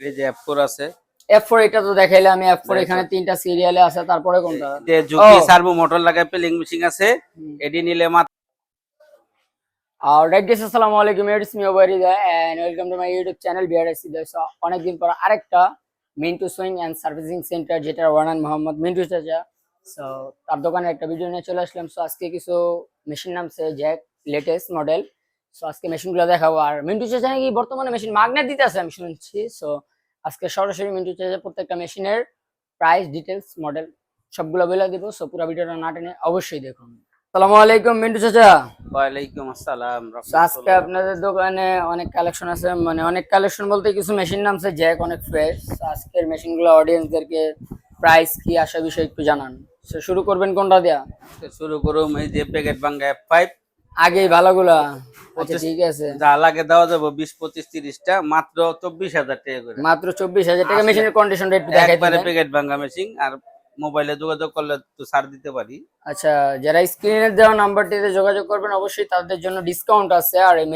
এই যে F4 আছে। এফ ফোর এটা তো দেখাইলে আমি এফ ফোর এখানে তিনটা সিরিয়ালে আছে তারপরে কোনটা? যে ও। সার্ভো মোটর লাগায় পেলিং মেশিন আছে। এটি নিলে মাত্র আর রাইট গাইস আসসালামু আলাইকুম it's me ওবারিদা and welcome to my YouTube channel BRAC দেশ অনেকদিন পর আরেকটা Mintu sewing and servicing centre যেটা ওয়ানান মোহাম্মদ মিন্টু চাচা সো তার দোকানে একটা ভিডিও নিয়ে চলে আসলাম। সো আজকে কিছু মেশিন নামছে জ্যাক লেটেস্ট মডেল সো আজকে মেশিনগুলো দেখাবো। আর মিন্টু চাচা নাকি বর্তমানে মেশিন মাগনেট দিতে আছে আমি শুনছি। সো আজকে সরাসরি মিন্টু চাচা প্রত্যেকটা মেশিনের প্রাইস ডিটেলস মডেল সবগুলো বলে দিব। সো পুরো ভিডিওটা না টেনে অবশ্যই দেখুন। আসসালামু আলাইকুম মিন্টু চাচা ওয়ালাইকুম আসসালাম আজকে আপনাদের দোকানে অনেক কালেকশন আছে। মানে অনেক কালেকশন বলতে কিছু মেশিন নামছে জ্যাক অনেক ফ্রেশ আজকের মেশিনগুলো অডিয়েন্সদেরকে প্রাইস কি আসা বিষয় একটু জানান। শুরু করবেন কোনটা দেয়া? শুরু করুম এই যে প্যাকেট ভাঙ্গা F5 আগেই ভালোগুলা। আচ্ছা ঠিক আছে। যা লাগে দেওয়া যাবে বিশ পঁচিশ তিরিশটা মাত্র চব্বিশ হাজার টাকা করে। মাত্র চব্বিশ হাজার টাকা। মেশিনের কন্ডিশনটা একটু দেখাই একবারে প্যাকেট মেশিন আর মোবাইলে যোগাযোগ করলে তো ছাড় দিতে পারি। আচ্ছা যারা স্ক্রিনে দেওয়া নাম্বারটিতে যোগাযোগ করবেন অবশ্যই তাদের জন্য ডিসকাউন্ট আছে। আর এই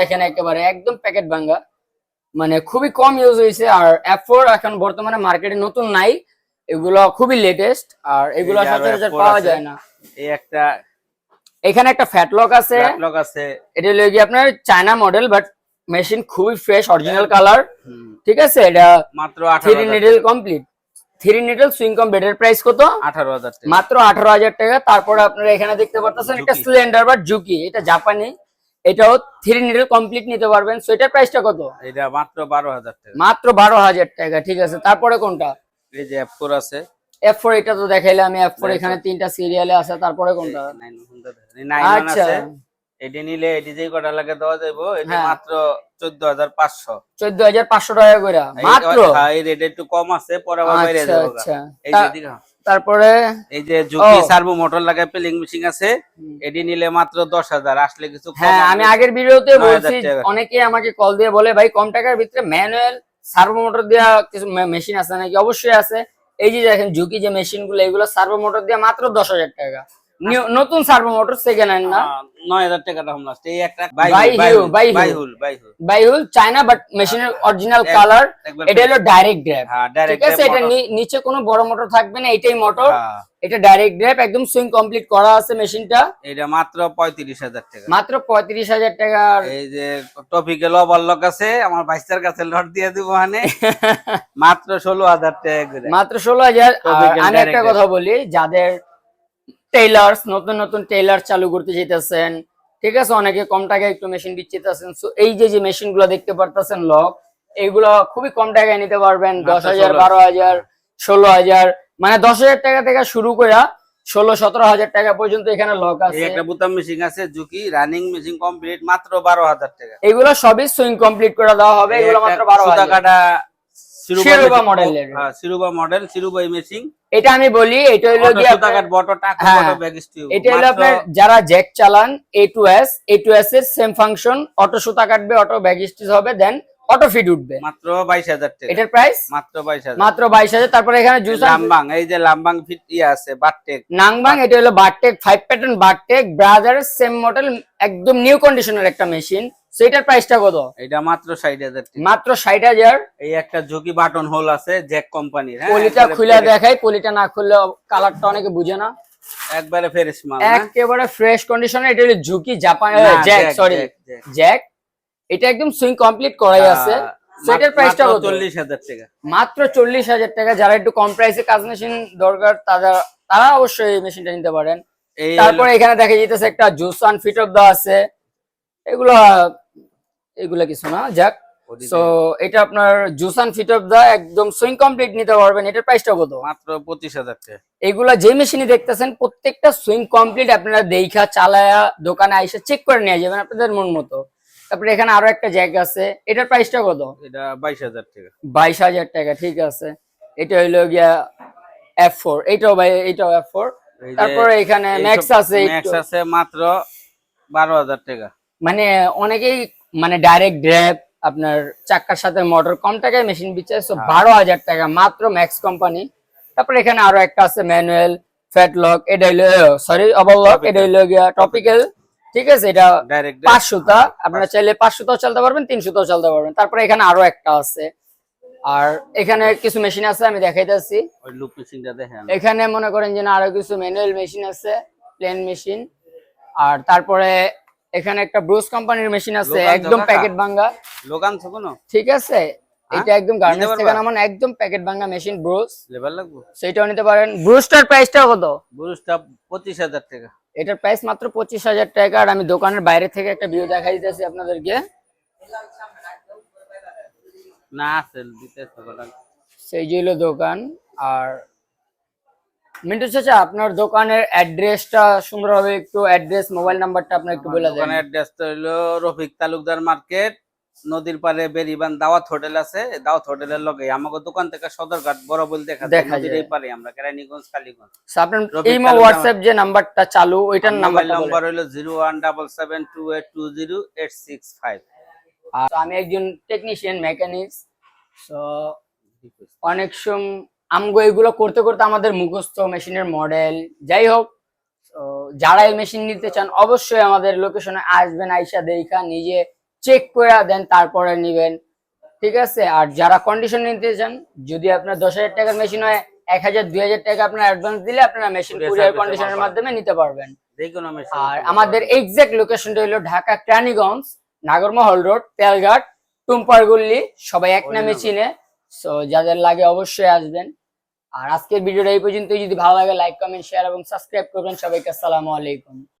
দেখেন একেবারে একদম প্যাকেট মানে খুবই কম ইউজ হয়েছে আর অ্যাফোর এখন বর্তমানে মার্কেটে নতুন নাই। এগুলো খুবই লেটেস্ট আর এগুলো সচরাচর পাওয়া যায় না। এই একটা এখানে একটা ফ্যাটলক আছে। ব্যাকলগ আছে। এটা হলো গিয়ে আপনার চায়না মডেল বাট মেশিন খুবই ফ্রেশ অরিজিনাল কালার ঠিক আছে? এটা মাত্র থ্রি আঠারো needle complete three needle sewing কম বেডের প্রাইস কত? আঠারো হাজার টাকা। মাত্র আঠারো হাজার টাকা। তারপরে আপনারা এখানে দেখতে পারতেছেন একটা সিলিন্ডার বা ঝুঁকি এটা জাপানি এটাও থ্রি নিডল কমপ্লিট নিতে পারবেন। সো এটার প্রাইসটা কত? এটা মাত্র বারো হাজার টাকা। মাত্র বারো হাজার টাকা ঠিক আছে? তারপরে কোনটা? এই যে F4 আছে। এফ ফোর এটা তো দেখাইলে আমি এফ ফোর এখানে তিনটা সিরিয়ালে আছে তারপরে কোনটা? আচ্ছা। এটি নিলে এটি যে কটা লাগে দেওয়া যাব এটি হ্যাঁ। মাত্র চোদ্দ হাজার পাঁচশো। চোদ্দ হাজার পাঁচশো টাকা করে মাত্র? এই রেট একটু কম আছে পরে আবার বাইরে আচ্ছা যাব আচ্ছা। এই যে এদিকে। তারপরে? এই যে সার্ভো মোটর পেলিং মেশিন আছে নিলে মাত্র দশ হাজার আসলে কিছু হ্যাঁ আমি আগের ভিডিওতে বলছি অনেকে আমাকে কল দিয়ে বলে ভাই কম টাকার ভিতরে ম্যানুয়াল সার্ভো মোটর দেওয়া কিছু মেশিন আছে নাকি? অবশ্যই আছে। এই যে দেখেন ঝুঁকি যে মেশিনগুলো এগুলো সার্ভো মোটর দিয়ে মাত্র দশ হাজার টাকা। নতুন সার্ভো মোটর সেকেন্ড হ্যান্ড না? আহ, নয় হাজার টাকা দাম লাস্ট এই একটা বাইহুল, বাইহুল বাইহুল। চায়না বাট মেশিনের অরিজিনাল কালার এটা হলো ডাইরেক্ট ড্রাইভ হ্যাঁ ঠিক ডাইরেক্ট আছে এটা নিচে কোনো বড় মোটর থাকবে না এটাই মোটর হ্যাঁ, এটা ডাইরেক্ট ড্রাইভ একদম সুইং কমপ্লিট করা আছে মেশিনটা এটা মাত্র পঁয়ত্রিশ হাজার টাকা। মাত্র পঁয়ত্রিশ হাজার টাকার এই যে টপিকে লবল্লক আছে আমার বাইস্তার কাছে লট দিয়ে দিব মানে। মাত্র ষোলো হাজার টাকা মাত্র ষোলো হাজার। আর Tropical আমি একটা কথা বলি যাদের টেইলার্স নতুন নতুন টেইলার চালু করতে যেতেছেন ঠিক আছে অনেকে কম টাকায় একটু মেশিন বিচ্ছিতেছেন। সো এই যে যে মেশিনগুলো দেখতে পারতেছেন লক এইগুলো খুবই কম টাকায় নিতে পারবেন। মাত্র দশ হাজার 16,000 বারো হাজার ষোলো হাজার মানে দশ হাজার টাকা থেকে শুরু করে ষোলো সতেরো হাজার টাকা পর্যন্ত এখানে লক এই আছে। একটা বুতাম মেশিন আছে ঝুঁকি রানিং মেশিন কমপ্লিট মাত্র বারো হাজার টাকা। এগুলো সবই সুইং কমপ্লিট করে দেওয়া হবে এগুলো মাত্র বারো হাজার। শিরোবা মডেলের। হ্যাঁ শিরুবা মডেল এটা আমি বলি এটা হলো গিয়ে আপনার- বটো টাকা হ্যাঁ। বটো ব্যাগ স্টিউ এটা হলো আপনার যারা জ্যাক চালান A two S A two S এর সেম ফাংশন অটো সুতা কাটবে অটো ব্যাগ স্টিচ হবে দেন অটো ফিট উঠবে। মাত্র টাকা। এটার প্রাইস মাত্র বাইশ হাজার। মাত্র বাইশ হাজার তারপরে এখানে জুসান লাম্বাং এই যে লাম্বাং ফিট আছে বাটটেক নাংবাং এটা হলো bartack five pattern bartack Brother same model একদম নিউ কন্ডিশনের একটা মেশিন সেটার প্রাইসটা কত? এটা মাত্র ষাট হাজার টাকা। মাত্র ষাট হাজার? এই একটা ঝুঁকি বাটন হোল আছে জ্যাক কোম্পানির হ্যাঁ? পলিটা খুলে দেখাই পলিটা না খুললে কালারটা অনেকে বুঝে না। একবারে ফ্রেশ মাল হ্যাঁ? একেবারে ফ্রেশ কন্ডিশনে এটা হলো ঝুঁকি জাপান জ্যাক সরি জ্যাক, এটা একদম সুইং কমপ্লিট করাই আছে। সেটার প্রাইসটা কত? চল্লিশ হাজার টাকা। মাত্র চল্লিশ হাজার টাকা। যারা একটু কম প্রাইসে কাজ মেশিন দরকার তারা তারা অবশ্যই এই মেশিনটা নিতে পারেন। তারপরে এখানে দেখা যেতেছে একটা জুসান ফিট অফ দা আছে। এগুলা এগুলা কিছু না যাক। সো এটা আপনার জুসান ফিট অফ দা একদম সুইং কমপ্লিট নিতে পারবেন। এটার প্রাইসটা কত? মাত্র পঁচিশ হাজার টাকা। এগুলা যে মেশিনে দেখতেছেন প্রত্যেকটা সুইং কমপ্লিট আপনারা দেখা চালায়া দোকানে আইসা চেক করে নিয়ে যাবেন আপনাদের মন মতো। তারপরে এখানে আরও একটা জায়গা আছে। এটার প্রাইসটা কত? এটা বাইশ হাজার টাকা। বাইশ হাজার টাকা ঠিক আছে। এটা হইল গিয়া এফ ফোর এইটাও ভাই ফোর এই তারপরে এখানে ম্যাক্স আছে ম্যাক্স আছে মাত্র বারো হাজার টাকা। মানে অনেকেই মানে ডাইরেক্ট ড্রাইভ আপনার চাক্কার সাথে মোটর কম টাকায় মেশিন বিচ্ছে হ্যাঁ। বারো হাজার টাকা মাত্র ম্যাক্স কোম্পানি তারপরে এখানে আরও একটা আছে ম্যানুয়াল ফ্যাট লক এটা হইল সরি অবল লক এটা হইল গিয়া টপিক্যাল ঠিক আছে এটা পাঁচ সুতা আপনারা চাইলে পাঁচ সুতাও চালতে পারবেন তিন সুতাও চালতে পারবেন। তারপরে এখানে আরও একটা আছে। আর এখানে কিছু মেশিন আছে আমি দেখাইতেছি। এখানে মনে করেন যে আরও কিছু ম্যানুয়াল মেশিন আছে প্লেন মেশিন আর তারপরে এখানে একটা ব্রুস কোম্পানির মেশিন আছে একদম প্যাকেট ভাঙ্গা। লোকান তো কোনো ঠিক আছে? এটা একদম গার্মেন্টস থেকে নামান একদম প্যাকেট ভাঙ্গা মেশিন ব্রুস লেবার লাগবো? সেটাও নিতে পারেন। ব্রুসটার প্রাইসটা কত? পঁচিশ হাজার টাকা। এটার প্রাইস মাত্র পঁচিশ হাজার টাকা। আর আমি দোকানের বাইরে থেকে একটা ভিউ দেখা দিতেছি আপনাদেরকে। না আছে দিতে। সেই যে হলো দোকান। আর মিন্টু চাচা আপনার দোকানের অ্যাড্রেসটা সুন্দরভাবে একটু অ্যাড্রেস মোবাইল নাম্বারটা আপনার একটু বলে দেন। দোকানের অ্যাড্রেসটা হলো রফিক তালুকদার মার্কেট নদীর পারে বেরিবান দাওয়াত হোটেল আছে। দাওয়াত হোটেলের লগে আমাকে দোকান থেকে সদরঘাট বড় বল দেখা যায় দেখা নদীর যায়। এই পারে আমরা কেরানীগঞ্জ কালীগঞ্জ। আপনার ইমো হোয়াটসঅ্যাপ যে নাম্বারটা চালু ওইটার নাম্বার নাম্বার হলো zero one double seven two eight two zero eight six five. আর আমি একজন টেকনিশিয়ান মেকানিক্স তো অনেক সময় আমগো এগুলো করতে করতে আমাদের মুখস্থ মেশিনের মডেল যাই হোক যারা এই মেশিন নিতে চান অবশ্যই আমাদের লোকেশনে আসবেন আইসা দেখা নিজে চেক করে দেন তারপরে নিবেন। ঠিক আছে? আর যারা কন্ডিশন নিতে চান যদি আপনার দশ হাজার টাকার মেশিন হয় এক হাজার দুই হাজার টাকা আপনার অ্যাডভান্স দিলে আপনারা মেশিন কুরিয়ার কন্ডিশনের মাধ্যমে। নিতে পারবেন। আর আমাদের এক্সাক্ট লোকেশনটা হলো ঢাকা ক্রানীগঞ্জ নাগরমহল রোড তেলঘাট টুম্পারগুল্লি সবাই এক নামে। চিনে। সো যাদের লাগে অবশ্যই আসবেন। আর আজকের ভিডিওটা এই পর্যন্ত যদি ভালো লাগে লাইক কমেন্ট শেয়ার এবং সাবস্ক্রাইব করবেন সবাইকে। আসসালামু আলাইকুম।